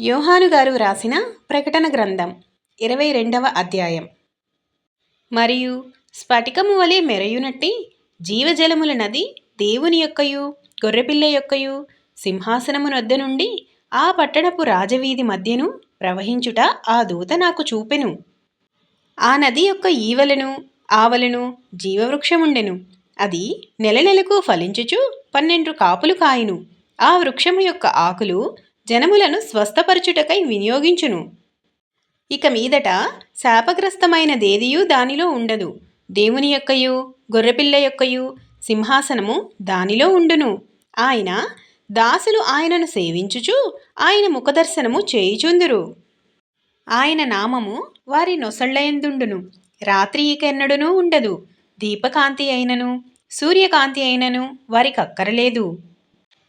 యోహాను గారు వ్రాసిన ప్రకటన గ్రంథం ఇరవై రెండవ అధ్యాయం. మరియు స్ఫటికము వలె మెరయునట్టి జీవజలముల నది దేవుని యొక్కయు గొర్రెపిల్ల యొక్కయు సింహాసనము నొద్ద నుండి ఆ పట్టణపు రాజవీధి మధ్యను ప్రవహించుట ఆ దూత నాకు చూపెను. ఆ నది యొక్క ఈవలను ఆవలను జీవవృక్షముండెను. అది నెల నెలకు ఫలించుచు పన్నెండు కాపులు కాయును. ఆ వృక్షము యొక్క ఆకులు జనములను స్వస్థపరచుటకై వినియోగించును. ఇక మీదట శాపగ్రస్తమైన దేదియు దానిలో ఉండదు. దేవుని యొక్కయు గొర్రెపిల్ల యొక్కయు సింహాసనము దానిలో ఉండును. ఆయన దాసులు ఆయనను సేవించుచు ఆయన ముఖదర్శనము చేయుచుందురు. ఆయన నామము వారి నొసళ్ళయందుండును. రాత్రి ఇకెన్నడునూ ఉండదు. దీపకాంతి అయినను సూర్యకాంతి అయినను వారికి అక్కరలేదు.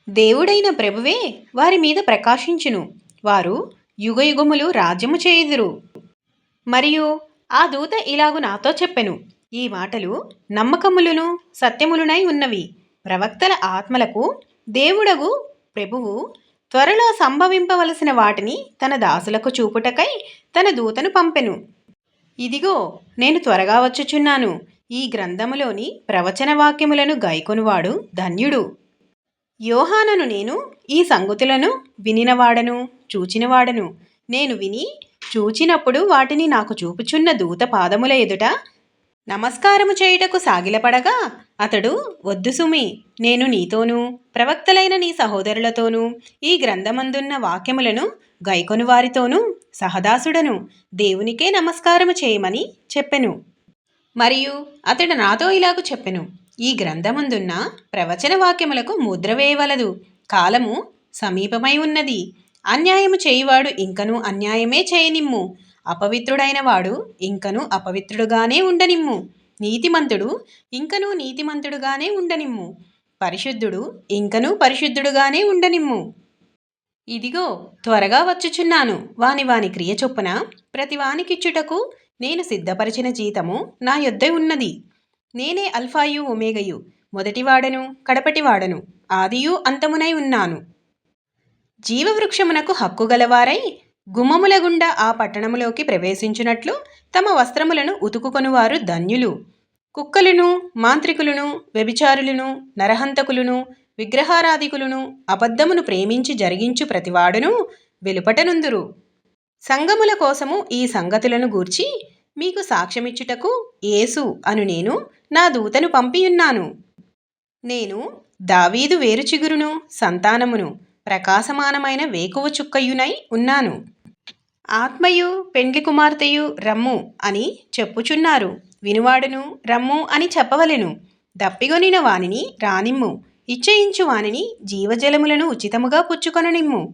దేవుడైన ప్రభువే వారి మీద ప్రకాశించును. వారు యుగయుగములు రాజ్యము చేయుదురు. మరియు ఆ దూత ఇలాగు నాతో చెప్పెను. ఈ మాటలు నమ్మకములును సత్యములునై ఉన్నవి. ప్రవక్తల ఆత్మలకు దేవుడగు ప్రభువు త్వరలో సంభవింపవలసిన వాటిని తన దాసులకు చూపుటకై తన దూతను పంపెను. ఇదిగో నేను త్వరగా వచ్చుచున్నాను. ఈ గ్రంథములోని ప్రవచన వాక్యములను గైకొనువాడు ధన్యుడు. యోహానను నేను ఈ సంగతులను వినినవాడను చూచినవాడను. నేను విని చూచినప్పుడు వాటిని నాకు చూపుచున్న దూత పాదముల ఎదుట నమస్కారము చేయుటకు సాగిలపడగా అతడు వద్దు సుమి నేను నీతోనూ ప్రవక్తలైన నీ సహోదరులతోనూ ఈ గ్రంథమందున్న వాక్యములను గైకొను వారితోనూ సహదాసుడను దేవునికే నమస్కారము చేయమని చెప్పెను. మరియు అతడు నాతో ఇలాగు చెప్పెను. ఈ గ్రంథమందున్న ప్రవచన వాక్యములకు ముద్ర వేయవలదు. కాలము సమీపమై ఉన్నది. అన్యాయము చేయువాడు ఇంకను అన్యాయమే చేయనిమ్ము. అపవిత్రుడైన వాడు ఇంకను అపవిత్రుడుగానే ఉండనిమ్ము. నీతిమంతుడు ఇంకను నీతిమంతుడుగానే ఉండనిమ్ము. పరిశుద్ధుడు ఇంకను పరిశుద్ధుడుగానే ఉండనిమ్ము. ఇదిగో త్వరగా వచ్చుచున్నాను. వాని వాని క్రియ చొప్పున ప్రతి వానికిచ్చుటకు నేను సిద్ధపరిచిన జీతము నా యొద్ద ఉన్నది. నేనే అల్ఫాయు ఒమేగయు. మొదటివాడను కడపటివాడను. ఆదియు అంతమునై ఉన్నాను. జీవవృక్షమునకు హక్కు గలవారై గుమ్మముల గుండా ఆ పట్టణములోకి ప్రవేశించినట్లు తమ వస్త్రములను ఉతుకుకొనువారు ధన్యులు. కుక్కలను మాంత్రికులను వ్యభిచారులను నరహంతకులను విగ్రహారాధికులను అబద్ధమును ప్రేమించి జరిగించు ప్రతివాడును వెలుపటనుందురు. సంగముల కోసము ఈ సంగతులను గూర్చి మీకు సాక్ష్యమిచ్చుటకు యేసు అను నేను నా దూతను పంపియున్నాను. నేను దావీదు వేరుచిగురును సంతానమును ప్రకాశమానమైన వేకువ చుక్కయునై ఉన్నాను. ఆత్మయు పెండ్లి కుమార్తెయు రమ్ము అని చెప్పుచున్నారు. వినువాడును రమ్ము అని చెప్పవలెను. దప్పిగొనిన వానిని రానిమ్ము. ఇచ్చయించు వానిని జీవజలములను ఉచితముగా పుచ్చుకొననిమ్ము.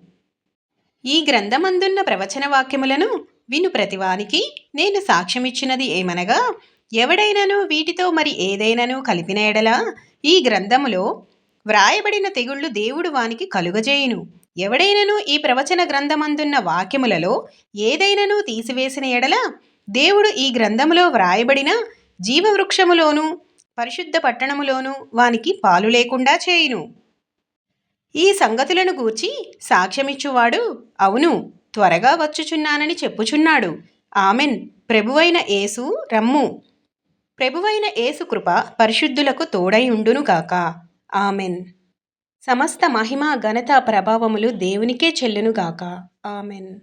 ఈ గ్రంథమందున్న ప్రవచన వాక్యములను విను ప్రతివానికి నేను సాక్ష్యమిచ్చినది ఏమనగా ఎవడైనను వీటితో మరి ఏదైనాను కలిపిన ఎడలా ఈ గ్రంథములో వ్రాయబడిన తెగుళ్ళు దేవుడు వానికి కలుగజేయును. ఎవడైనను ఈ ప్రవచన గ్రంథమందున్న వాక్యములలో ఏదైనను తీసివేసిన ఎడల దేవుడు ఈ గ్రంథములో వ్రాయబడిన జీవవృక్షములోను పరిశుద్ధ పట్టణములోను వానికి పాలు లేకుండా చేయును. ఈ సంగతులను గూర్చి సాక్ష్యమిచ్చువాడు అవును. త్వరగా వచ్చుచున్నానని చెప్పుచున్నాడు. ఆమెన్. ప్రభువైన యేసు రమ్ము. ప్రభువైన యేసు కృప పరిశుద్ధులకు తోడైయుండునుగాక ఆమెన్. సమస్త మహిమ ఘనత ప్రభావములు దేవునికే చెల్లునుగాక ఆమెన్.